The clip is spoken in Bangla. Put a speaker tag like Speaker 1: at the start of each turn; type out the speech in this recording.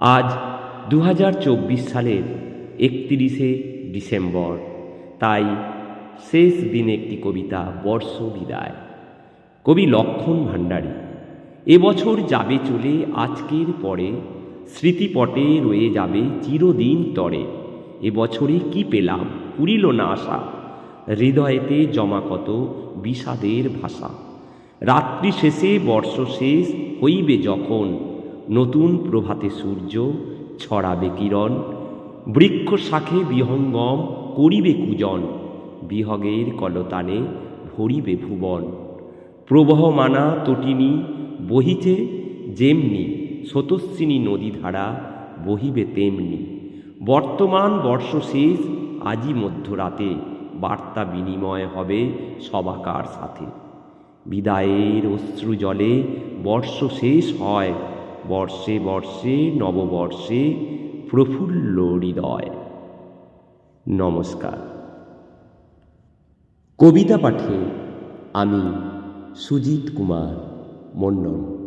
Speaker 1: আজ দু হাজার চব্বিশ সালের একত্রিশে ডিসেম্বর। তাই শেষ দিনে একটি কবিতা বর্ষ বিদায়। কবি লক্ষণ ভাণ্ডারী এবছর যাবে চলে, আজকের পরে স্মৃতিপটে রয়ে যাবে চিরদিন তরে। এবছরে কি পেলাম, পুরিল না আশা, হৃদয়েতে জমা কত বিষাদের ভাষা। রাত্রি শেষে, বর্ষ শেষ, হইবে যখন নতুন প্রভাতে সূর্য ছড়াবে কিরণ, বৃক্ষ শাখে বিহঙ্গম করিবে কুজন, বিহগের কলতানে ভরিবে ভুবন। প্রবহমানা তটিনী বহিছে যেমনি স্রোতস্বিনী নদীধারা বহিবে তেমনি। বর্তমান বর্ষ শেষ আজই মধ্যরাতে বার্তা বিনিময় হবে সবাকার সাথে। বিদায়ের অশ্রু জলে বর্ষ শেষ হয় বর্ষে বর্ষে নববর্ষে প্রফুল্ল হৃদয়। নমস্কার। কবিতা পাঠে আমি সুজিত কুমার মন্ডল